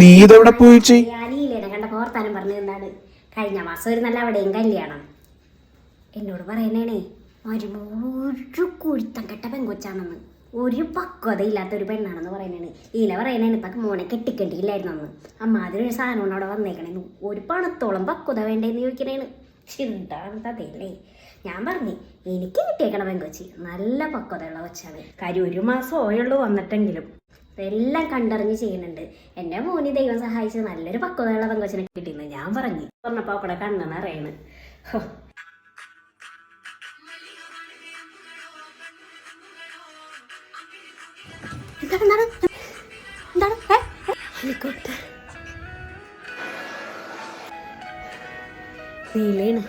നീ ഇതെവിടെ പോയി ഞാൻ കണ്ട പറഞ്ഞു കഴിഞ്ഞ മാസം ഒരു നല്ല അവിടെയും കല്യാണം. എന്നോട് പറയണേണേ ഒരു കുരുത്തം കെട്ട പെങ്കൊച്ചാണെന്ന്. ഒരു പക്വത ഇല്ലാത്ത ഒരു പെണ്ണാണെന്ന് പറയണേണ് ഇല പറയണേണ് ഇപ്പൊ മോനെ കെട്ടിക്കണ്ടിയില്ലായിരുന്നു അന്ന്. അമ്മാതിരി ഒരു സാധനമാണ് അവിടെ വന്നേക്കണേന്ന് ഒരു പണത്തോളം പക്വത വേണ്ടേന്ന് ചോദിക്കണേണ്. ചിന്താണതല്ലേ ഞാൻ പറഞ്ഞു എനിക്ക് കിട്ടിയേക്കണ പെങ്കൊച്ചി നല്ല പക്വതയുള്ള കൊച്ചാണ്. കാര്യം ഒരു മാസം ഓയുള്ളൂ വന്നിട്ടെങ്കിലും. എല്ലാം കണ്ടറിഞ്ഞ് ചെയ്യുന്നുണ്ട്. എന്നെ മോനി ദൈവം സഹായിച്ച് നല്ലൊരു പക്വതയുള്ള പെങ്കൊച്ചിനെ കിട്ടിയെന്ന് ഞാൻ പറഞ്ഞു. പറഞ്ഞപ്പോ അവിടെ കണ്ണെന്ന് അറിയണ്. എന്താണ്? ഹെലികോപ്റ്റർ. നീലയാണ്.